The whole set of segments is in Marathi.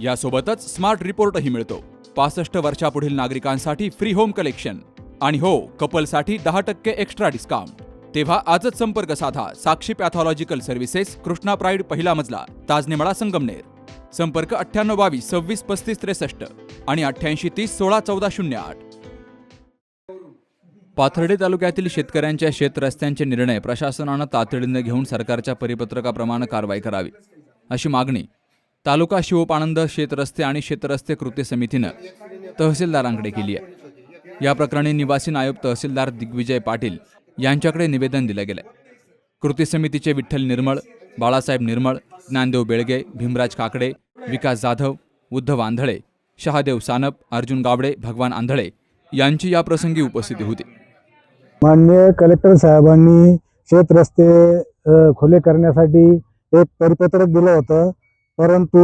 यासोबतच स्मार्ट रिपोर्टही मिळतो. पासष्ट वर्षापुढील नागरिकांसाठी फ्री होम कलेक्शन आणि हो कपलसाठी दहा टक्के एक्स्ट्रा डिस्काउंट तेव्हा आजच संपर्क साधा Sakshi pathological services Krishna Pride पहिला मजला ताजनेमळा संगमनेर. संपर्क अठ्ठ्याण्णव बावीस सव्वीस पस्तीस त्रेसष्ट आणि अठ्ठ्याऐंशी तीस सोळा चौदा शून्य आठ. पाथर्डी तालुक्यातील शेतकऱ्यांच्या शेतरस्त्यांचे निर्णय प्रशासनानं तातडीनं घेऊन सरकारच्या परिपत्रकाप्रमाणे कारवाई करावी अशी मागणी तालुका शिवपानंद शेतरस्ते आणि शेतरस्ते कृती समितीनं तहसीलदारांकडे केली आहे. या प्रकरणी निवासी नायब तहसीलदार दिग्विजय पाटील यांच्याकडे निवेदन दिलं गेलं कृती समितीचे विठ्ठल निर्मळ बाळासाहेब निर्मळ ज्ञानदेव बेळगे भीमराज काकडे विकास जाधव उद्धव आंधळे शहादेव सानप अर्जुन गावडे भगवान आंधळे यांची या प्रसंगी उपस्थिती होती. मान्य कलेक्टर साहेबांनी शेत रस्ते खुले करण्यासाठी एक परिपत्रक दिलं होतं. परंतु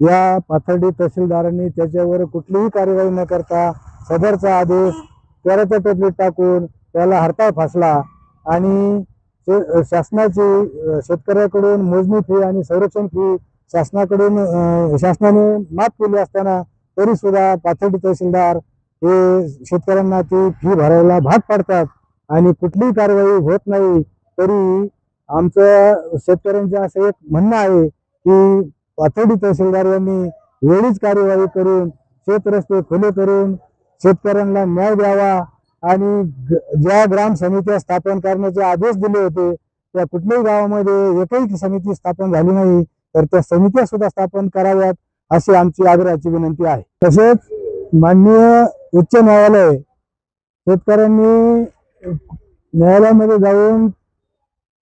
या पाथर्डी तहसीलदारांनी त्याच्यावर कुठलीही कार्यवाही न करता सदरचा आदेश त्याच्या टोपलीत टाकून त्याला हरताळ फासला आणि शासनाची शेतकऱ्याकडून मोजणी फी आणि संरक्षण फी शासनाकडून शासनाने माफ केली असताना तरी सुद्धा पाथर्डी तहसीलदार हे शेतकऱ्यांना ती फी भरायला भाग पाडतात आणि कुठलीही कारवाई होत नाही. तरी आमचं शेतकऱ्यांचं असं एक म्हणणं आहे की पाथर्डी तहसीलदार यांनी वेळीच कार्यवाही करून शेत रस्ते खुले करून शेतकऱ्यांना न्याय द्यावा आणि ज्या ग्राम समित्या स्थापन करण्याचे आदेश दिले होते त्या कुठल्याही गावामध्ये एकही समिती स्थापन झाली नाही तर त्या समित्या सुद्धा स्थापन कराव्यात अशी आमची आग्रहाची विनंती आहे. तसेच माननीय उच्च न्यायालय शेतकऱ्यांनी न्यायालयामध्ये जाऊन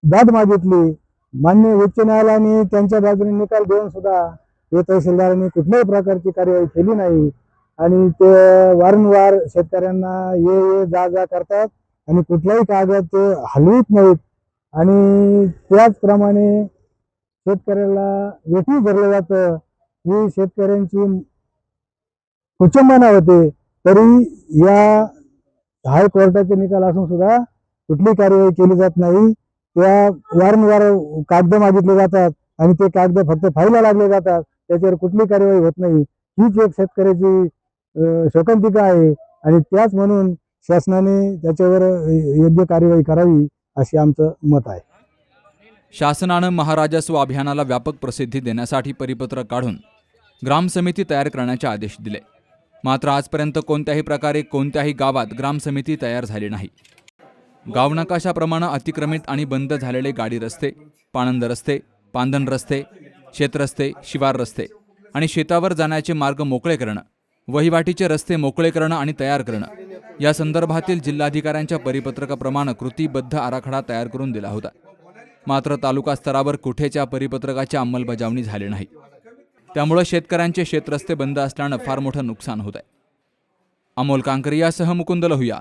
दाद मागितली मान्य उच्च न्यायालयाने त्यांच्या बाजूने निकाल देऊन सुद्धा हे तहसीलदारांनी कुठल्याही प्रकारची कार्यवाही केली नाही. आणि ते वारंवार शेतकऱ्यांना ये ये जा जा करतात आणि कुठलाही कागद ते हलवीत नाहीत. आणि त्याचप्रमाणे शेतकऱ्याला वेठी धरलं जातं. ही शेतकऱ्यांची कुचंबना होते. तरी या हायकोर्टाचे निकाल असून सुद्धा कुठली कार्यवाही केली जात नाही. त्या वारंवार कागद मागितले जातात आणि ते कागद फक्त फाईला लागले जातात त्याच्यावर कुठली कार्यवाही होत नाही. हीच एक शेतकऱ्याची शोकांतिका आहे आणि त्याच म्हणून शासनाने त्याच्यावर योग्य कार्यवाही करावी असे आमचं मत आहे. शासनानं महाराजस्व अभियानाला व्यापक प्रसिद्धी देण्यासाठी परिपत्रक काढून ग्राम समिती तयार करण्याचे आदेश दिले. मात्र आजपर्यंत कोणत्याही प्रकारे कोणत्याही गावात ग्राम समिती तयार झाली नाही. गावनकाशाप्रमाणे अतिक्रमित आणि बंद झालेले गाडी रस्ते पाणंद रस्ते पांदन रस्ते शेतरस्ते शिवार रस्ते आणि शेतावर जाण्याचे मार्ग मोकळे करणं वहिवाटीचे रस्ते मोकळे करणं आणि तयार करणं या संदर्भातील जिल्हाधिकाऱ्यांच्या परिपत्रकाप्रमाणे कृतीबद्ध आराखडा तयार करून दिला होता. मात्र तालुका स्तरावर कुठेच्या परिपत्रकाची अंमलबजावणी झाली नाही. त्यामुळे शेतकऱ्यांचे शेतरस्ते बंद असल्यानं फार मोठं नुकसान होत आहे अमोल कांकरियासह मुकुंद लहुया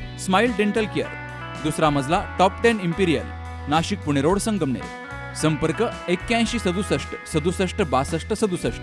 स्माइल डेंटल केअर. दुसरा मजला top ten imperial Nashik Pune road Sangamner. संपर्क एक्क्याऐंशी सदुसष्ट सदुसष्ट बासष्ट सदुसष्ट.